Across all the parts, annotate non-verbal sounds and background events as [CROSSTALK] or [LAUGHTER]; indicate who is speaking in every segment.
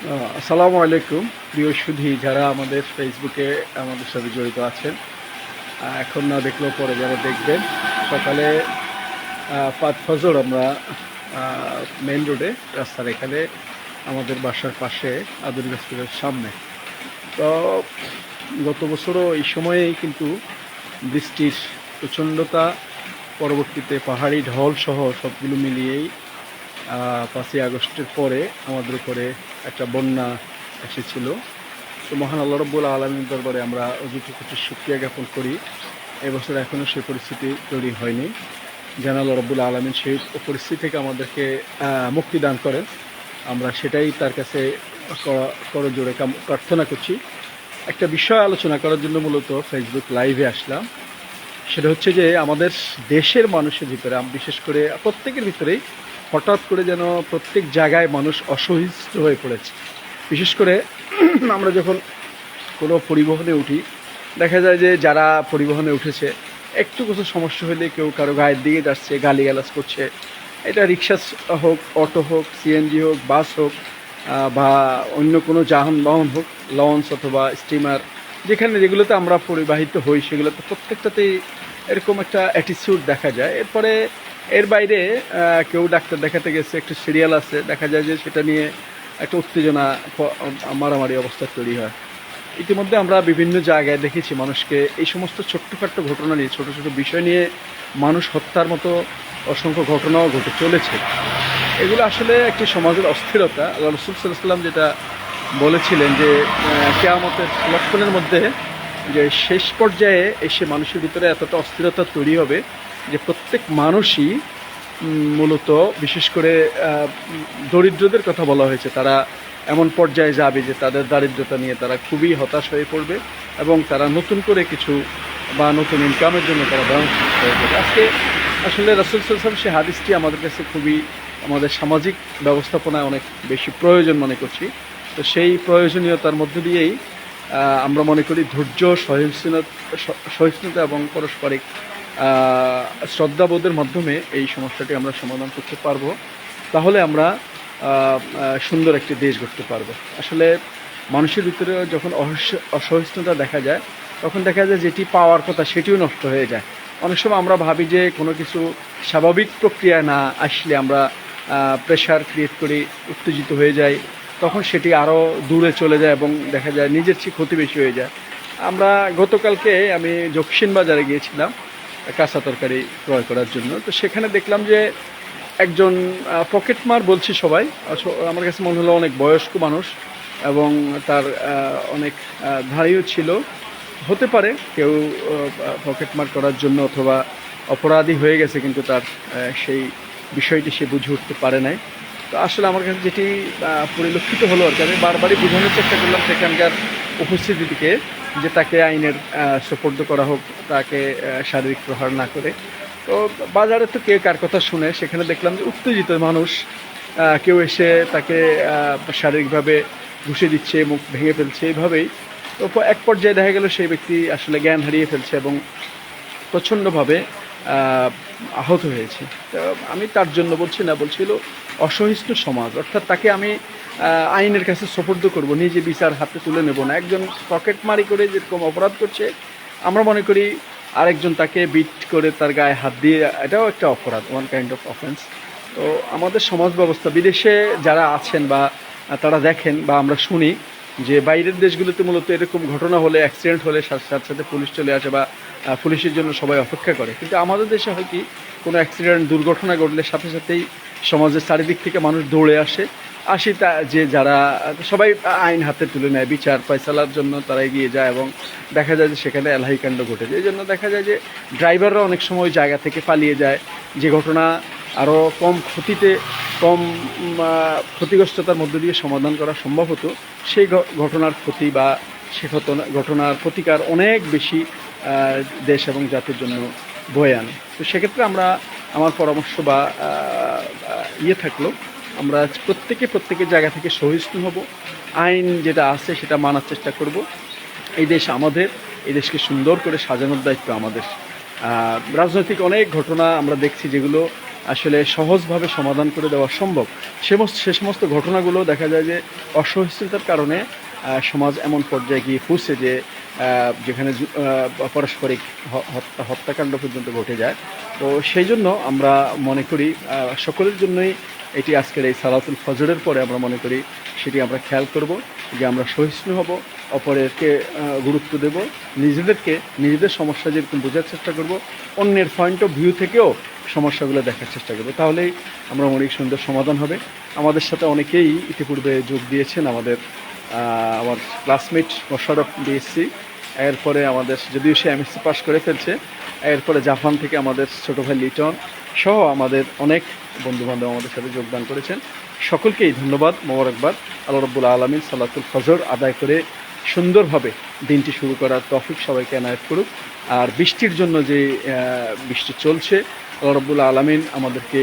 Speaker 1: আসসালামু আলাইকুম। প্রিয় সুধী, যারা আমাদের ফেসবুকে আমাদের সাথে জড়িত আছেন এখন না দেখলেও পরে যারা দেখবেন, সকালে পাঁচ ফজর আমরা মেন রোডে রাস্তার এখানে আমাদের বাসার পাশে আধুনিক হসপিটালের সামনে। তো গত বছরও এই সময়েই কিন্তু বৃষ্টির প্রচণ্ডতা, পরবর্তীতে পাহাড়ি ঢল সহ সবগুলো মিলিয়েই পাঁচই আগস্টের পরে আমাদের উপরে একটা বন্যা এসেছিল। তো মহান আল্লাহ রব্বুল আলমীর দরবারে আমরা অযুত কিছু সুক্রিয়া জ্ঞাপন করি। এবছর এখনও সেই পরিস্থিতি তৈরি হয়নি। যেন আল্লাহ রব্বুল আলমিন সেই পরিস্থিতি থেকে আমাদেরকে মুক্তি দান করেন। আমরা সেটাই তার কাছে করজোড়ে প্রার্থনা করছি। একটা বিষয় আলোচনা করার জন্য মূলত ফেসবুক লাইভে আসলাম। সেটা হচ্ছে যে আমাদের দেশের মানুষের ভিতরে, বিশেষ করে প্রত্যেকের ভিতরেই হঠাৎ করে যেন প্রত্যেক জায়গায় মানুষ অসহিষ্ণু হয়ে পড়েছে। বিশেষ করে [CLEARS THROAT] আমরা যখন কোনো পরিবহনে উঠি, দেখা যায় যে যারা পরিবহনে উঠেছে, একটু কিছু সমস্যা হলে কেউ কারও গায়ের দিকে যাচ্ছে, গালিগালাজ করছে। এটা রিক্সা হোক, অটো হোক, সিএনজি হোক, বাস হোক বা অন্য কোনো যানবাহন হোক, লঞ্চ অথবা স্টিমার, যেখানে যেগুলোতে আমরা পরিবাহিত হই, সেগুলোতে প্রত্যেকটাতেই এরকম একটা অ্যাটিটিউড দেখা যায়। এরপরে এর বাইরে কেউ ডাক্তার দেখাতে গেছে, একটা সিরিয়াল আছে, দেখা যায় যে সেটা নিয়ে একটা উত্তেজনা, মারামারি অবস্থা তৈরি হয়। ইতিমধ্যে আমরা বিভিন্ন জায়গায় দেখেছি মানুষকে এই সমস্ত ছোট্টখাট্ট ঘটনা নিয়ে, ছোট ছোট বিষয় নিয়ে মানুষ হত্যার মতো অসংখ্য ঘটনাও ঘটে চলেছে। এগুলো আসলে একটি সমাজের অস্থিরতা। আল্লাহ রসুল সাল্লাম যেটা বলেছিলেন যে কেয়ামতের লক্ষণের মধ্যে যে শেষ পর্যায়ে এসে মানুষের ভিতরে এতটা অস্থিরতা তৈরি হবে যে প্রত্যেক মানুষই মূলত বিশেষ করে দরিদ্রদের কথা বলা হয়েছে, তারা এমন পর্যায়ে যাবে যে তাদের দারিদ্রতা নিয়ে তারা খুবই হতাশ হয়ে পড়বে এবং তারা নতুন করে কিছু বা নতুন ইনকামের জন্য তারা আজকে আসলে রাসুল সাল্লাম সে হাদিসটি আমাদের কাছে খুবই, আমাদের সামাজিক ব্যবস্থাপনায় অনেক বেশি প্রয়োজন মনে করছি। তো সেই প্রয়োজনীয়তার মধ্য দিয়েই আমরা মনে করি ধৈর্য, সহিষ্ণুতা সহিষ্ণুতা এবং পারস্পরিক শ্রদ্ধাবোধের মাধ্যমে এই সমস্যাটি আমরা সমাধান করতে পারব। তাহলে আমরা সুন্দর একটি দেশ গড়তে পারব। আসলে মানুষের ভিতরে যখন অসহ- অসহিষ্ণুতা দেখা যায়, তখন দেখা যায় যেটি পাওয়ার কথা সেটিও নষ্ট হয়ে যায়। অনেক সময় আমরা ভাবি যে কোনো কিছু স্বাভাবিক প্রক্রিয়া না আসলে আমরা প্রেশার ক্রিয়েট করি, উত্তেজিত হয়ে যাই, তখন সেটি আরও দূরে চলে যায় এবং দেখা যায় নিজের চেয়ে ক্ষতি বেশি হয়ে যায়। আমরা গতকালকে আমি দক্ষিণ বাজারে গিয়েছিলাম। কাঁচা তরকারি ক্রয় করার জন্য। তো সেখানে দেখলাম যে একজন পকেটমার বলছি সবাই আমার কাছে মনে হলো অনেক বয়স্ক মানুষ এবং তার অনেক ধারীও ছিল। হতে পারে কেউ পকেটমার করার জন্য অথবা অপরাধী হয়ে গেছে কিন্তু তার সেই বিষয়টি সে বুঝে উঠতে পারে নাই। তো আসলে আমার কাছে যেটি পরিলক্ষিত হলো আর কি, আমি বারবারই বোঝানোর চেষ্টা করলাম সেখানকার উপস্থিতিকে যে তাকে আইনের সোপর্দ করা হোক, তাকে শারীরিক প্রহার না করে। তো বাজারে তো কেউ কার কথা শুনে, সেখানে দেখলাম যে উত্তেজিত মানুষ কেউ এসে তাকে শারীরিকভাবে ঘুষে দিচ্ছে, মুখ ভেঙে ফেলছে এইভাবেই তো এক পর্যায়ে দেখা গেল সেই ব্যক্তি আসলে জ্ঞান হারিয়ে ফেলছে এবং প্রচণ্ডভাবে আহত হয়েছে। তো আমি তার জন্য বলছি না, বলছিল অসহিষ্ণু সমাজ, অর্থাৎ তাকে আমি আইনের কাছে সোপর্দ করব, নিজে বিচার হাতে তুলে নেব না। একজন পকেট মারি করে যেরকম অপরাধ করছে, আমরা মনে করি আরেকজন তাকে বিট করে তার গায়ে হাত দিয়ে, এটাও একটা অপরাধ ওয়ান কাইন্ড অফ অফেন্স তো আমাদের সমাজ ব্যবস্থা, বিদেশে যারা আছেন বা তারা দেখেন বা আমরা শুনি যে বাইরের দেশগুলোতে মূলত এরকম ঘটনা হলে অ্যাক্সিডেন্ট হলে সাথে সাথে সাথে পুলিশ চলে আসে বা পুলিশের জন্য সবাই অপেক্ষা করে। কিন্তু আমাদের দেশে হয় কি, কোনো অ্যাক্সিডেন্ট দুর্ঘটনা ঘটলে সাথে সাথেই সমাজের চারিদিক থেকে মানুষ দৌড়ে আসে। আসি তা যে যারা, সবাই আইন হাতে তুলে নেয়, বিচার ফয়সালার জন্য তারা এগিয়ে যায় এবং দেখা যায় যে সেখানে এলাহি ঘটে যায়। এই জন্য দেখা যায় যে ড্রাইভাররা অনেক সময় জায়গা থেকে পালিয়ে যায়। যে ঘটনা আরও কম ক্ষতিতে, কম ক্ষতিগ্রস্ততার মধ্য দিয়ে সমাধান করা সম্ভব হতো, সেই ঘটনার ক্ষতি বা সে ঘটনা, ঘটনার প্রতিকার অনেক বেশি দেশ এবং জাতির জন্য বয়ে আনে। তো সেক্ষেত্রে আমরা, আমার পরামর্শ বা ইয়ে থাকল আমরা প্রত্যেকে প্রত্যেকের জায়গা থেকে সহিষ্ণু হব। আইন যেটা আছে সেটা মানার চেষ্টা করব। এই দেশ আমাদের, এই দেশকে সুন্দর করে সাজানোর দায়িত্ব আমাদের। রাজনৈতিক অনেক ঘটনা আমরা দেখছি যেগুলো আসলে সহজভাবে সমাধান করে দেওয়া সম্ভব। সে সমস্ত- ঘটনাগুলো দেখা যায় যে অসহিষ্ণুতার কারণে সমাজ এমন পর্যায়ে গিয়ে পৌঁছে যে যেখানে পারস্পরিক হত্যাকাণ্ড পর্যন্ত ঘটে যায়। তো সেই জন্য আমরা মনে করি সকলের জন্যই এটি আজকের এই সালাতুল ফজরের পরে আমরা মনে করি সেটি আমরা খেয়াল করব যে আমরা সহিষ্ণু হব, অপরেরকে গুরুত্ব দেব, নিজেদেরকে, নিজেদের সমস্যা যেরকম বোঝার চেষ্টা করব, অন্যের পয়েন্ট অফ ভিউ থেকেও সমস্যাগুলো দেখার চেষ্টা করব। তাহলেই আমরা অনেক সুন্দর সমাধান হবে। আমাদের সাথে অনেকেই ইতিপূর্বে যোগ দিয়েছেন আমাদের আমার ক্লাসমেট মোশারফ বিএসসি এরপরে আমাদের যদিও সে এমএসসি পাস করে ফেলছে, এরপরে জাপান থেকে আমাদের ছোটো ভাই লিটন সহ আমাদের অনেক বন্ধুবান্ধব আমাদের সাথে যোগদান করেছেন। সকলকেই ধন্যবাদ, মোবারকবাদ। আল্লাহ রব্বুল আলমিন সাল্লাতুল ফজর আদায় করে সুন্দরভাবে দিনটি শুরু করার তফিক সবাইকে এনায়ত করুক। আর বৃষ্টির জন্য যে বৃষ্টি চলছে, আল্লাহ রব্বুল আলমিন আমাদেরকে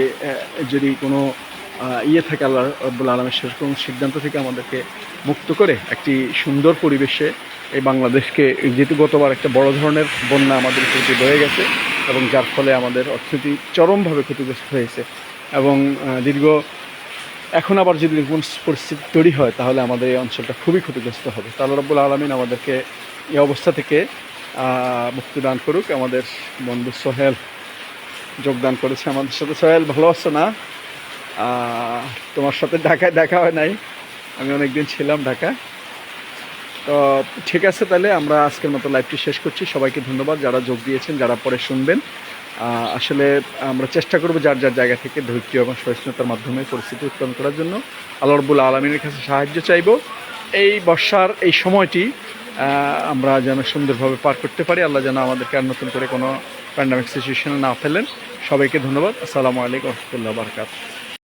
Speaker 1: যদি কোনো ইয়ে থাকে আল্লাহ রব্বুল আলমের সেরকম সিদ্ধান্ত থেকে আমাদেরকে মুক্ত করে একটি সুন্দর পরিবেশে এই বাংলাদেশকে যেহেতু গতবার একটা বড় ধরনের বন্যা আমাদের প্রতি বয়ে গেছে এবং যার ফলে আমাদের অর্থনীতি চরমভাবে ক্ষতিগ্রস্ত হয়েছে এবং দীর্ঘ এখন আবার যদি কোন পরিস্থিতি তৈরি হয় তাহলে আমাদের এই অঞ্চলটা খুবই ক্ষতিগ্রস্ত হবে। তাহলে রব্বুল আলমিন আমাদেরকে এই অবস্থা থেকে আহ, মুক্তি দান করুক। আমাদের বন্ধু সোহেল যোগদান করেছে আমাদের সাথে। সোহেল ভালো আছো না? তোমার সাথে ঢাকায় দেখা হয় নাই। আমি অনেকদিন ছিলাম ঢাকা তো ঠিক আছে তাহলে, আমরা আজকের মতো লাইভটি শেষ করছি। সবাইকে ধন্যবাদ যারা যোগ দিয়েছেন, যারা পরে শুনবেন। আসলে আমরা চেষ্টা করব যার যার জায়গা থেকে ধৈর্য এবং সহিষ্ণুতার মাধ্যমে পরিস্থিতি উত্তোলন করার জন্য। আল্লাহ রব্বুল আলমিনের কাছে সাহায্য চাইব। এই বর্ষার এই সময়টি আমরা যেন সুন্দরভাবে পার করতে পারি। আল্লাহ যেন আমাদেরকে আর নতুন করে কোনো প্যান্ডামিক সিচুয়েশনে না ফেলেন। সবাইকে ধন্যবাদ। আসসালামু আলাইকুম রহমতুল্লাহ বারকাত